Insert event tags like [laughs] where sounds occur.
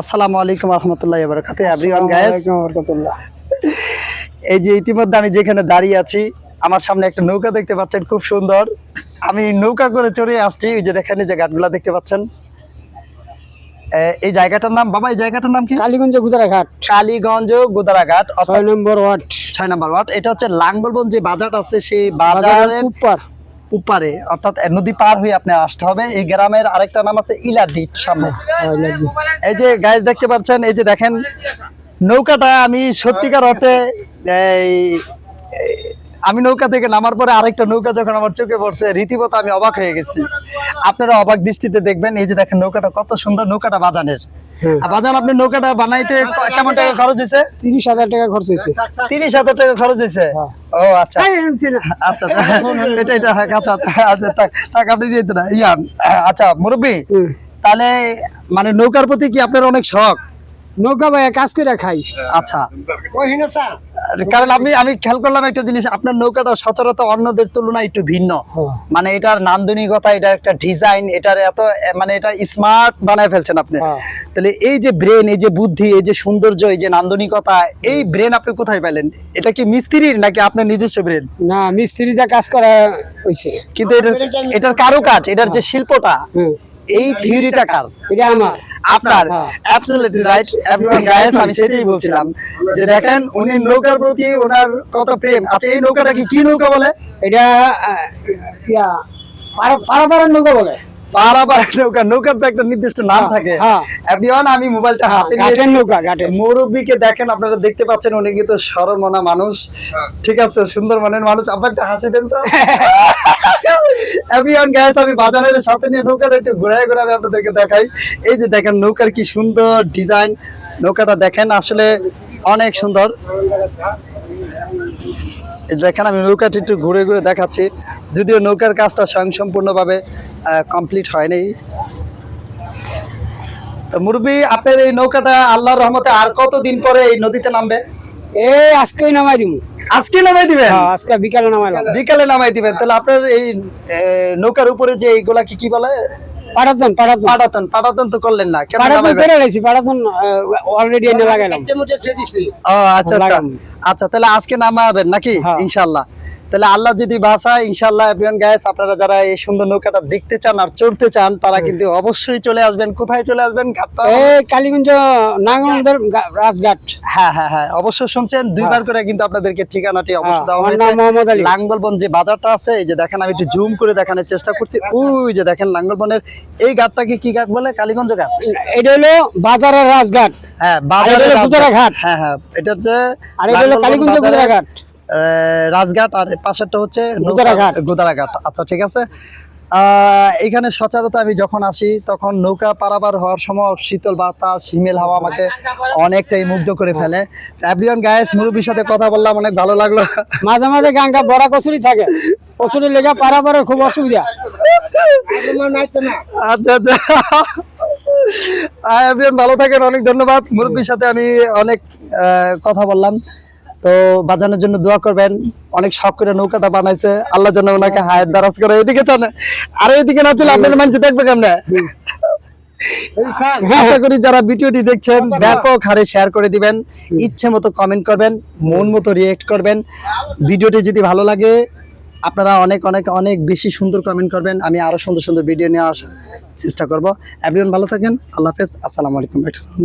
আসসালামু আলাইকুম রহমতুল্লাহ বারকাতে everyone guys এই যে ইতিমধ্যে আমি যেখানে দাঁড়িয়ে আছি আমার সামনে একটা নৌকা দেখতে পাচ্ছেন খুব সুন্দর। আমি নৌকা করে চড়ে আসছি এই যে দেখেন এই যে ঘাটগুলা দেখতে পাচ্ছেন। এই জায়গাটার নাম বাবা এই জায়গাটার নাম কি? কালীগঞ্জ গুজরাঘাট কালীগঞ্জ গোদারাঘাট ছয় নম্বর ওয়ার্ড। ছয় নাম্বার ওয়ার্ড। এটা হচ্ছে লাঙ্গলবন যে বাজার আছে সেই বাজারের উপার। উপারে, অর্থাৎ নদী পার হয়ে আপনি আসতে হবে। এই গ্রামের আরেকটা নাম আছে ইলাদিট সামনে। এই যে গাছ দেখতে পাচ্ছেন, এই যে দেখেন, নৌকাটা আমি সত্যিকার অর্থে এই আমি নৌকা থেকে নামার পরে আরেকটা নৌকা যখন আমার চোখে পড়ছে রীতিমতো আমি অবাক হয়ে গেছি। আপনারা অবাক দৃষ্টিতে দেখবেন এই যে দেখেন নৌকাটা কত সুন্দর নৌকাটা বাজানের। হ্যাঁ। বাজান আপনি নৌকাটা বানাইতে কেমন টাকা খরচ হয়েছে? তিরিশ হাজার টাকা খরচ হয়েছে। তিরিশ হাজার টাকা খরচ হয়েছে? হ্যাঁ। ও আচ্ছা। আচ্ছা আচ্ছা। এটা এটা হ্যাঁ, আচ্ছা আচ্ছা আচ্ছা থাক, থাক আপনি নিয়ে ইয়া আচ্ছা মুরব্বী তাহলে মানে নৌকার প্রতি কি আপনার অনেক শখ? নৌকা ভাই কাজ করে খাই। আচ্ছা। কারণ আমি আমি খেয়াল করলাম একটা জিনিস আপনার নৌকাটা সচরাচর অন্যদের তুলনায় একটু ভিন্ন। হ্যাঁ। মানে এটার নান্দনিকতা এটার একটা ডিজাইন এটার এত মানে এটা স্মার্ট বানায় ফেলছেন আপনি। হ্যাঁ। তাহলে এই যে ব্রেন এই যে বুদ্ধি এই যে সৌন্দর্য এই যে নান্দনিকতা এই ব্রেন আপনি কোথায় পেলেন এটা কি মিস্ত্রির নাকি আপনার নিজস্ব ব্রেন? না মিস্ত্রি যা কাজ করা হয়েছে কিন্তু এটার এটার কারও কাজ এটার যে শিল্পটা। এই থিওরিটা কার? এটা আমার। আপনার হ্যাঁ। অ্যাবসলিউটলি রাইট এভরিওয়ান গাইস আমি সেটাই বলছিলাম যে দেখেন উনি নৌকার প্রতি ওনার কত প্রেম। আচ্ছা এই নৌকাটা কি কি নৌকা বলে? এটা ইয়া পাড়ার নৌকা বলে। পারাবার নৌকা নৌকার তো একটা নির্দিষ্ট নাম হ্যাঁ, থাকে। হ্যাঁ। এভরিওয়ান আমি মোবাইলটা হাতে নিয়ে নৌকা ঘাটের মুরব্বীকে দেখেন আপনারা দেখতে পাচ্ছেন উনি কিন্তু সরল মনা মানুষ। ঠিক আছে সুন্দর মনের মানুষ। আপনার একটা হাসি দেন তো। [laughs] এভরিওয়ান গাইস আমি বাজারের সাথে নিয়ে নৌকাটা একটু ঘুরায় ঘুরে আপনাদেরকে দেখাই। এই যে দেখেন নৌকার কি সুন্দর ডিজাইন নৌকাটা দেখেন, আসলে অনেক সুন্দর। দেখেন, আমি নৌকাটি একটু ঘুরে ঘুরে দেখাচ্ছি। যদিও নৌকার কাজটা স্বয়ংসম্পূর্ণভাবে কমপ্লিট হয়নি। তো মুরব্বী, আপনার এই নৌকাটা আল্লাহর রহমতে আর কতদিন পরে এই নদীতে নামবে? আজকেই নামাই দিব আজকে নামাই দিবেন? হ্যাঁ আজকে বিকালে নামাইলাম বিকালে নামাই দিবেন। তাহলে আপনার এই নৌকার উপরে যে এইগুলা কি কি বলে? পাটাতন পাটাতন তো করলেন না। কেন অলরেডি এনে লাগাইলাম। ও আচ্ছা আচ্ছা। আচ্ছা তাহলে আজকে নামাবেন নাকি? হ্যাঁ। তাহলে আল্লাহ যদি বাসায় ইনশাল্লাহ এভরিওয়ান গাইস আপনারা যারা এই সুন্দর নৌকাটা দেখতে চান আর চড়তে চান তারা কিন্তু অবশ্যই চলে আসবেন। কোথায় চলে আসবেন? ঘাটটা? এই কালীগঞ্জ নাঙ্গলন্দর রাজঘাট। হ্যাঁ হ্যাঁ হ্যাঁ অবশ্যই শুনছেন। দুইবার করে কিন্তু আপনাদেরকে ঠিকানাটি অবশ্যই হ্যাঁ, দেওয়া হয়েছে। মোহাম্মদ আলী। লাঙ্গলবন যে বাজারটা আছে এই যে দেখেন আমি একটু জুম করে দেখানোর চেষ্টা করছি। ওই যে দেখেন লাঙ্গলবনের এই ঘাটটাকে কি ঘাট বলে? কালীগঞ্জ ঘাট? এটা হলো বাজারের রাজঘাট। হ্যাঁ বাজারের। ঘাট। হ্যাঁ হ্যাঁ এটা হচ্ছে আর এটা হলো কালীগঞ্জ ঘাট। রাজঘাট আর পাশেরটা হচ্ছে। গোদারাঘাট। আচ্ছা ঠিক আছে। আহ, এখানে সচরাচর আমি যখন আসি তখন নৌকা পারাবার হওয়ার সময় শীতল বাতাস হিমেল হাওয়া আমাকে অনেকটাই মুগ্ধ করে ফেলে। এভরিওয়ান গায়েস মুরব্বীর সাথে কথা বললাম অনেক ভালো লাগল। মাঝে মাঝে গাঙ্গা বড়া কচুরি থাকে। কচুরি লেগে পারা পারে খুব অসুবিধা। আচ্ছা আচ্ছা। ভালো থাকেন অনেক ধন্যবাদ। মুরব্বীর সাথে আমি অনেক আহ, কথা বললাম। তো বাজানোর জন্য দোয়া করবেন। অনেক শখ করে নৌকাটা বানাইছে। আল্লাহ যেন ওনাকে হায়াত দারাজ করে। এদিকে চান আর এদিকে না চলে আপনার মানুষ দেখবে কেমনে? আশা করি যারা ভিডিওটি দেখছেন ব্যাপক হারে শেয়ার করে দিবেন। ইচ্ছে মতো কমেন্ট করবেন মন মতো রিয়েক্ট করবেন। ভিডিওটি যদি ভালো লাগে আপনারা অনেক অনেক অনেক বেশি সুন্দর কমেন্ট করবেন। আমি আরও সুন্দর সুন্দর ভিডিও নিয়ে আসার চেষ্টা করব। এভরিওয়ান ভালো থাকেন। আল্লাহ হাফেজ। আসসালামু আলাইকুম। আসসালামু